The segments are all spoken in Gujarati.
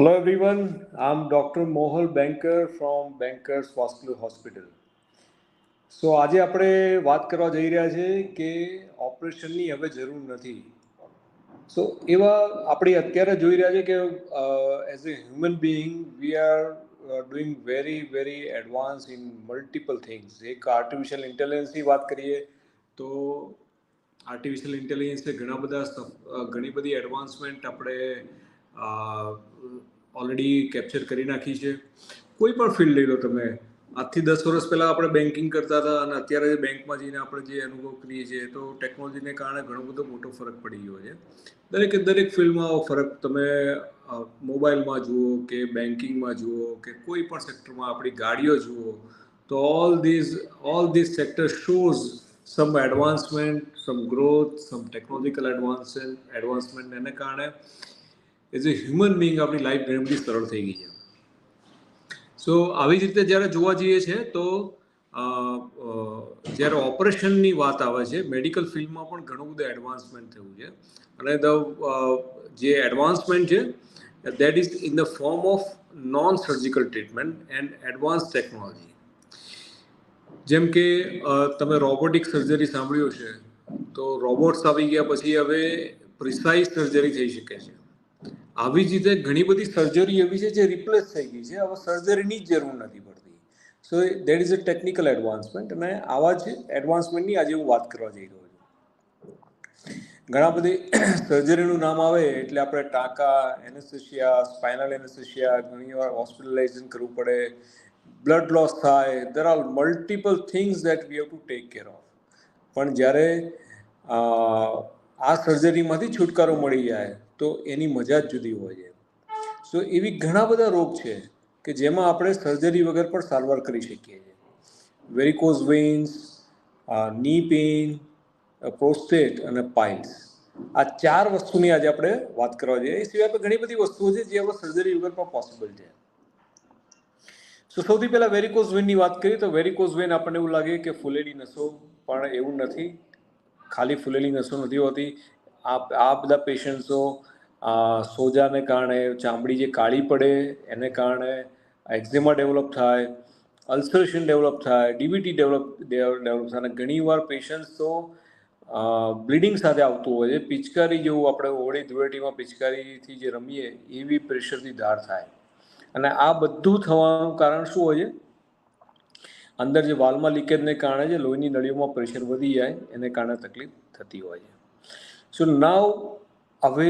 Hello everyone, I'm Dr. Mohal Banker from Bankers Vascular Hospital. સો આજે આપણે વાત કરવા જઈ રહ્યા છે કે ઓપરેશનની હવે જરૂર નથી સો એવા આપણે અત્યારે જોઈ રહ્યા છે કે as a human being we are doing very very advance in multiple things એક આર્ટિફિશિયલ ઇન્ટેલિજન્સની વાત કરીએ તો આર્ટિફિશિયલ ઇન્ટેલિજન્સે ઘણા બધા ઘણી બધી એડવાન્સમેન્ટ આપણે ઓલરેડી કેપ્ચર કરી નાખી છે. કોઈ પણ ફિલ્ડ લઈ લો તમે. આજથી દસ વર્ષ પહેલાં આપણે બેન્કિંગ કરતા હતા અને અત્યારે બેંકમાં જઈને આપણે જે અનુભવ કરીએ છીએ તો ટેકનોલોજીને કારણે ઘણો બધો મોટો ફરક પડી ગયો છે. દરેકે દરેક ફિલ્ડમાં ફરક તમે મોબાઈલમાં જુઓ કે બેન્કિંગમાં જુઓ કે કોઈ પણ સેક્ટરમાં આપણી ગાડીઓ જુઓ, તો all these all these sector shows some advancement some growth some technological advance advancement એને કારણે એઝ અ હ્યુમન બિંગ આપણી લાઈફ ઘણી બધી સરળ થઈ ગઈ છે. સો આવી જ રીતે જ્યારે જોવા જઈએ છે, તો જ્યારે ઓપરેશનની વાત આવે છે મેડિકલ ફિલ્ડમાં પણ ઘણું બધું એડવાન્સમેન્ટ થયું છે. અને ધ જે એડવાન્સમેન્ટ છે that is in the form of non surgical treatment and advance technology જેમ કે તમે રોબોટિક સર્જરી સાંભળ્યું છે તો રોબોટ્સ આવી ગયા, પછી હવે પ્રિસાઇઝ સર્જરી થઈ શકે છે. આવી જ રીતે ઘણી બધી સર્જરી એવી છે જે રિપ્લેસ થઈ ગઈ છે. હવે સર્જરીની જ જરૂર નથી પડતી. So that is a technical advancement અને આવા જ એડવાન્સમેન્ટની આજે હું વાત કરવા જઈ રહ્યો છું. ઘણા બધી સર્જરીનું નામ આવે એટલે આપણે ટાંકા એનેસ્થેશિયા સ્પાઇનલ એનેસ્થેશિયા ઘણી વાર હોસ્પિટલાઇઝેશન કરવું પડે. બ્લડ લોસ થાય. There are multiple things that we have to take care of પણ જ્યારે આ સર્જરીમાંથી છુટકારો મળી જાય તો એની મજા જ જુદી હોય છે. સો એવી ઘણા બધા રોગ છે કે જેમાં આપણે સર્જરી વગર પણ સારવાર કરી શકીએ છીએ. વેરિકોઝ વેઇન્સની પેઇન પ્રોસ્ટેટ અને પાઇલ્સ આ ચાર વસ્તુની આજે આપણે વાત કરવા જઈએ. એ સિવાય પણ ઘણી બધી વસ્તુઓ છે જે આપણે સર્જરી વગર પણ પોસિબલ છે. સો સૌથી પહેલાં વેરિકોઝ વેનની વાત કરીએ તો વેરિકોઝ વેન આપણને એવું લાગે કે ફૂલેલી નસો, પણ એવું નથી. ખાલી ફૂલેલી નસો નથી હોતી. આ આ બધા પેશન્ટ્સો સોજાને કારણે ચામડી જે કાળી પડે, એને કારણે એક્ઝેમા ડેવલપ થાય, અલ્સરેશન ડેવલપ થાય, ડીબીટી ડેવલપ ડેવલપ થાય અને ઘણીવાર પેશન્ટ્સ તો બ્લીડિંગ સાથે આવતું હોય છે. પિચકારી જેવું આપણે હોળી ધૂળેટીમાં પિચકારીથી જે રમીએ, એવી પ્રેશરથી ધાર થાય. અને આ બધું થવાનું કારણ શું હોય છે? અંદર જે વાલમાં લીકેજને કારણે જે લોહીની નળીઓમાં પ્રેશર વધી જાય, એને કારણે તકલીફ થતી હોય છે. સો નાવ હવે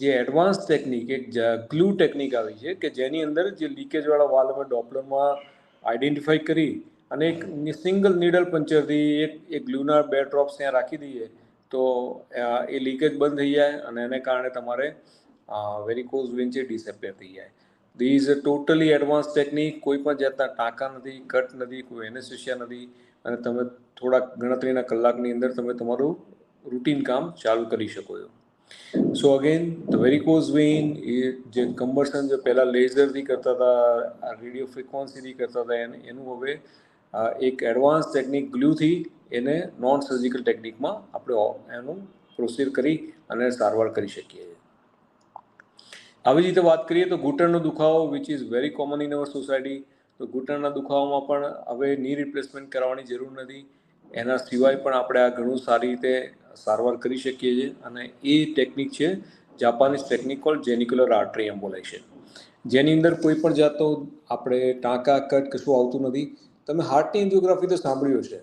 જે એડવાન્સ ટેકનિક એક ગ્લુ ટેકનિક આવી છે કે જેની અંદર જે લીકેજવાળા વાલ અમે ડોપલરમાં આઈડેન્ટિફાઈ કરી અને એક સિંગલ નીડલ પંચરથી એક એક ગ્લુના બે ડ્રોપ્સ ત્યાં રાખી દઈએ તો એ લીકેજ બંધ થઈ જાય અને એને કારણે તમારે વેરિકોઝ વેન છે ડિસેપેર થઈ જાય. This is a totally advance technique કોઈ પણ જાતના ટાંકા નથી કટ નથી, કોઈ એનેસ્થેશિયા નથી અને તમે થોડાક ગણતરીના કલાકની અંદર તમે તમારું રૂટીન કામ ચાલુ કરી શકો છો. So again the varicose vein એ જે કમ્બર્સન જે પહેલાં લેઝરથી કરતા હતા રેડિયો ફ્રિકવન્સીથી કરતા હતા, એને, એનું હવે એક એડવાન્સ ટેકનિક ગ્લુથી એને નોન સર્જિકલ ટેકનિકમાં આપણે એનું પ્રોસીડ કરી અને સારવાર કરી શકીએ. આવી રીતે વાત કરીએ તો ઘૂંટણનો દુખાવો which is very common in our society તો ઘૂંટણના દુખાવામાં પણ હવે ની રિપ્લેસમેન્ટ કરાવવાની જરૂર નથી. એના સિવાય પણ આપણે આ ઘણું સારી રીતે સારવાર કરી શકીએ છીએ અને એ ટેકનિક છે Japanese technique call genicular artery છે જેની અંદર કોઈ પણ જાતનો આપણે ટાંકા, કટ કશું આવતું નથી. તમે હાર્ટની એન્જિયોગ્રાફી તો સાંભળ્યું છે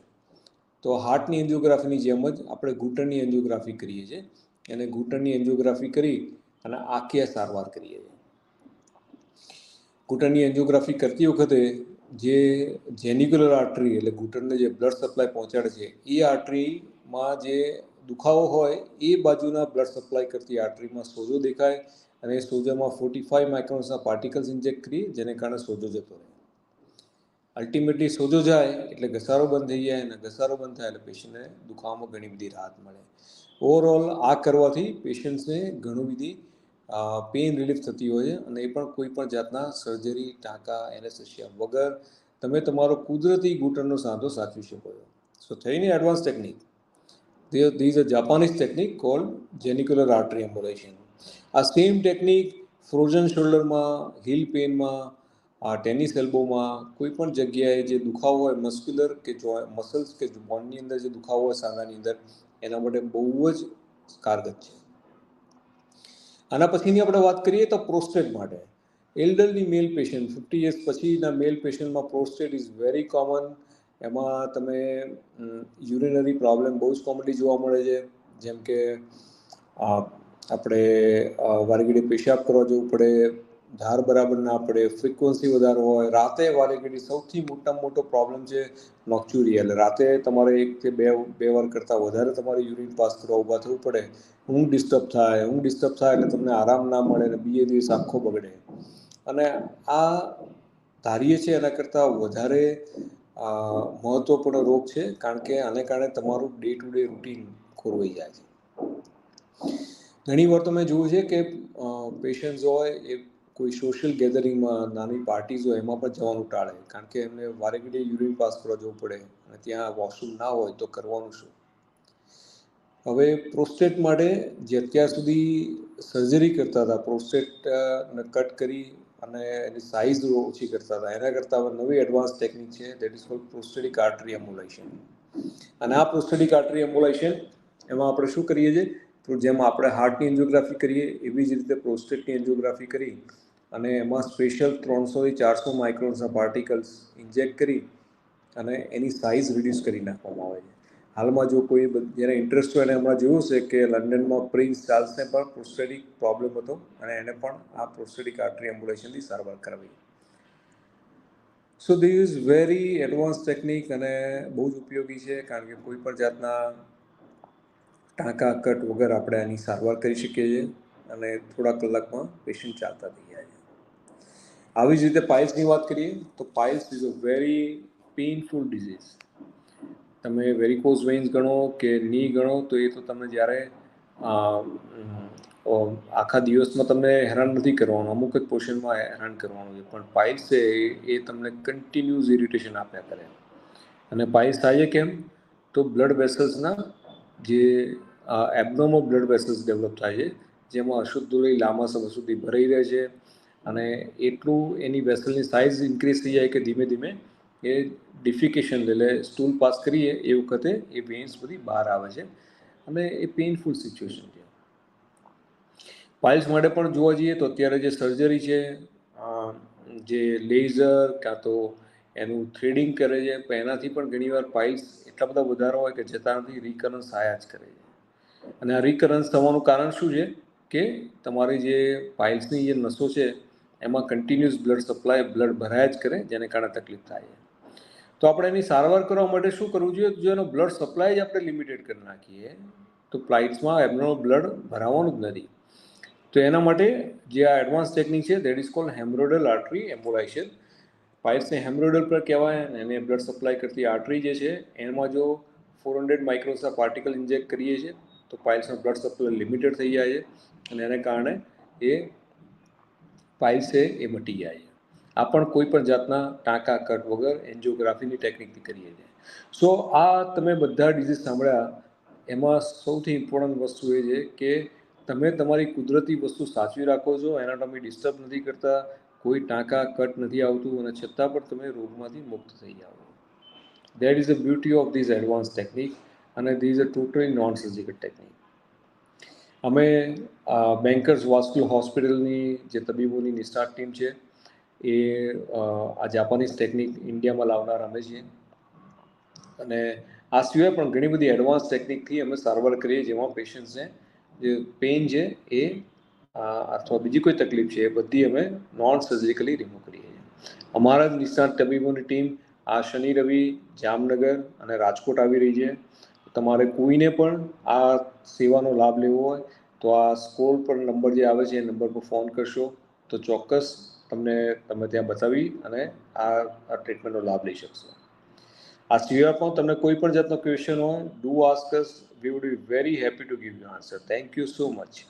તો હાર્ટની એન્જિયોગ્રાફીની જેમ જ આપણે ઘૂંટણની એન્જિયોગ્રાફી કરીએ છીએ. અને ઘૂંટણની એન્જિયોગ્રાફી કરી અને આખી સારવાર કરીએ છીએ. ઘૂંટણની એન્જિયોગ્રાફી કરતી વખતે જે જેનિક્યુલર આર્ટરી એટલે ઘૂંટણને જે બ્લડ સપ્લાય પહોંચાડે છે, એ આર્ટરીમાં જે દુખાવો હોય, એ બાજુના બ્લડ સપ્લાય કરતી આર્ટરીમાં સોજો દેખાય અને એ સોજામાં ફોર્ટી ફાઇવ માઇક્રોન્સના પાર્ટિકલ્સ ઇન્જેક્ટ કરીએ જેને કારણે સોજો જતો રહે. અલ્ટિમેટલી સોજો જાય એટલે ઘસારો બંધ થઈ જાય અને ઘસારો બંધ થાય એટલે પેશન્ટને દુખાવામાં ઘણી બધી રાહત મળે. ઓવરઓલ આ કરવાથી પેશન્ટ્સને ઘણું બધી પેઇન રિલીફ થતી હોય છે અને એ પણ કોઈ પણ જાતના સર્જરી ટાંકા એનેસ્થેશિયા વગર તમે તમારો કુદરતી ઘૂંટણનો સાંધો સાચવી શકો છો. સો થઈને advance technique these a Japanese technique call genicular artery embolization આ સેમ ટેકનિક ફ્રોઝન શોલ્ડરમાં હિલ પેનમાં આ ટેનિસ એલ્બોમાં કોઈ પણ જગ્યાએ જે દુખાવો હોય મસ્ક્યુલર કે જો મસલ્સ કે બોન્ડની અંદર જે દુખાવો હોય, સાંધાની અંદર, એના માટે બહુ જ કારગત છે. આના પછીની આપણે વાત કરીએ તો પ્રોસ્ટેટ માટે. Elderly male patient fifty years પછીના મેલ પેશન્ટમાં પ્રોસ્ટેટ ઇઝ વેરી કોમન એમાં તમે યુરિનરી પ્રોબ્લેમ બહુ જ કોમનલી જોવા મળે છે. જેમ કે આપણે વારગીડે પેશાબ કરવા જવું પડે. ધાર બરાબર ના પડે ફ્રિકવન્સી વધારે હોય. રાતે વારેઘડી સૌથી મોટામાં મોટો પ્રોબ્લેમ છે નોક્ચ્યુરિયા એટલે રાતે તમારે એક કે બે બે વાર કરતાં વધારે તમારે યુરિન પાસ કરવા ઊભા થવું પડે. ઊંઘ ડિસ્ટર્બ થાય, ઊંઘ ડિસ્ટર્બ થાય એટલે તમને આરામ ના મળે અને બીજે દિવસ આખો બગડે. અને આ ધારીએ છે એના કરતાં વધારે મહત્વપૂર્ણ રોગ છે કારણ કે આને કારણે તમારું ડે ટુ ડે રૂટીન ખોરવાઈ જાય છે. ઘણી વાર તમે જોયું છે કે પેશન્ટ્સ હોય એ કોઈ સોશિયલ ગેધરિંગમાં નાની પાર્ટીઝ હોય, એમાં પણ જવાનું ટાળે. કારણ કે એમને વારે ઘડીએ યુરિન પાસ કરવા જવું પડે અને ત્યાં વોશરૂમ ના હોય તો કરવાનું શું? હવે પ્રોસ્ટેટ માટે જે અત્યાર સુધી સર્જરી કરતા હતા પ્રોસ્ટેટને કટ કરી અને એની સાઇઝ ઓછી કરતા હતા. એના કરતાં હવે નવી એડવાન્સ ટેકનિક છે that is called prostatic artery embolization અને આ પ્રોસ્ટેટિક આર્ટરી એમ્બ્યુલેશન એમાં આપણે શું કરીએ છીએ? તો જેમ આપણે હાર્ટની એન્જિયોગ્રાફી કરીએ, એવી જ રીતે પ્રોસ્ટેટની એન્જિયોગ્રાફી કરી અને એમાં સ્પેશિયલ ત્રણસોથી ચારસો માઇક્રોન્સના પાર્ટિકલ્સ ઇન્જેક્ટ કરી અને એની સાઇઝ રિડ્યુસ કરી નાખવામાં આવે છે. હાલમાં જો કોઈ જેને ઇન્ટરેસ્ટ હોય એને હમણાં જોયું છે કે લંડનમાં પ્રિન્સ ચાર્લ્સને પણ પ્રોસ્ટેટિક પ્રોબ્લેમ હતો અને એને પણ આ પ્રોસ્ટેટિક આર્ટરી એમ્બ્યુલેશનથી સારવાર કરાવી. So this is very advance technique અને બહુ જ ઉપયોગી છે કારણ કે કોઈ પણ જાતના ટાંકા, કટ વગર આપણે આની સારવાર કરી શકીએ છીએ અને થોડા કલાકમાં પેશન્ટ ચાલતા થઈ જાય છે આવી જ રીતે પાઇલ્સની વાત કરીએ, તો piles is a very painful disease તમે વેરિકોઝ વેઇન્સ ગણો કે ની ગણો, તો એ તો તમે જ્યારે આખા દિવસમાં તમને હેરાન નથી કરવાનું, અમુક જ પોર્શનમાં હેરાન કરવાનું છે. પણ પાઇલ્સ છે, એ તમને કન્ટિન્યુઅસ ઇરિટેશન આપ્યા કરે. અને પાઇલ્સ થાય છે કેમ? તો બ્લડ વેસલ્સના જે એબનોમલ બ્લડ વેસલ્સ ડેવલપ થાય છે, જેમાં અશુદ્ધ લોહી લાંબા સમય સુધી ભરાઈ રહે છે અને એટલું એની વેસલની સાઇઝ ઇન્ક્રીઝ થઈ જાય કે ધીમે ધીમે એ ડિફિકેશન એટલે સ્ટૂલ પાસ કરીએ, એ વખતે એ વેન્સ બધી બહાર આવે છે. અને એ પેઇનફુલ સિચ્યુએશન છે. પાઇલ્સ માટે પણ જોવા જઈએ તો અત્યારે જે સર્જરી છે જે લેઝર કાં તો એનું થ્રેડિંગ કરે છે એનાથી પણ ઘણીવાર પાઇલ્સ એટલા બધા વધારો હોય કે જતા નથી રિકરન્સ થયા જ કરે છે. અને આ રિકરન્સ થવાનું કારણ શું છે? કે તમારી જે પાઇલ્સની જે નસો છે એમાં કન્ટિન્યુઅસ બ્લડ સપ્લાય બ્લડ ભરાયા જ કરે, જેને કારણે તકલીફ થાય. તો આપણે એની સારવાર કરવા માટે શું કરવું જોઈએ? જો એનો બ્લડ સપ્લાય જ આપણે લિમિટેડ કરી નાખીએ, તો પ્લાઇટ્સમાં એમનો બ્લડ ભરાવાનું જ નથી. તો એના માટે જે આ એડવાન્સ ટેકનિક છે that is called hemorrhoidal artery embolization પાઇલ્સને hemorrhoidal પર કહેવાય, અને એને બ્લડ સપ્લાય કરતી આર્ટરી જે છે, એમાં જો ફોર હંડ્રેડ માઇક્રોસના પાર્ટિકલ ઇન્જેક્ટ કરીએ છીએ, તો પાઇલ્સનો બ્લડ સપ્લાય લિમિટેડ થઈ જાય છે, અને એને કારણે એ પાઇલ્સ છે એ મટી જાય આપણ પણ કોઈ પણ જાતના ટાંકા, કટ વગર એન્જિયોગ્રાફીની ટેકનિકથી કરીએ છીએ. સો આ તમે બધા ડિઝીઝ સાંભળ્યા, એમાં સૌથી ઇમ્પોર્ટન્ટ વસ્તુ એ છે કે તમે તમારી કુદરતી વસ્તુ સાચવી રાખો છો એનાટોમી ડિસ્ટર્બ નથી કરતા, કોઈ ટાંકા, કટ નથી આવતું અને છતાં પણ તમે રોગમાંથી મુક્ત થઈ જાઓ that is the beauty of these advance technique અને these a totally non surgical technique અમે બેન્કર્સ વાસ્ક્યુલર હોસ્પિટલની જે તબીબોની નિષ્ણાત ટીમ છે, એ આ જાપાનીઝ ટેકનિક ઇન્ડિયામાં લાવનાર અમે છીએ. અને આ સિવાય પણ ઘણી બધી એડવાન્સ ટેકનિકથી અમે સારવાર કરીએ જેમાં પેશન્ટ્સને જે પેઇન છે એ અથવા બીજી કોઈ તકલીફ છે એ બધી અમે નોન સર્જિકલી રિમૂવ કરીએ છીએ. અમારા નિષ્ણાત તબીબોની ટીમ આ શનિ રવિ જામનગર અને રાજકોટ આવી રહી છે. તમારે કોઈને પણ આ સેવાનો લાભ લેવો હોય, તો આ સ્કોર પર નંબર જે આવે છે, એ નંબર પર ફોન કરશો. તો ચોક્કસ તમને, તમે ત્યાં બતાવી અને આ ટ્રીટમેન્ટનો લાભ લઈ શકશો. આ સિવાય પણ તમને કોઈ પણ જાતનો ક્વેશ્ચન હોય do ask us we would be very happy to give you answer thank you so much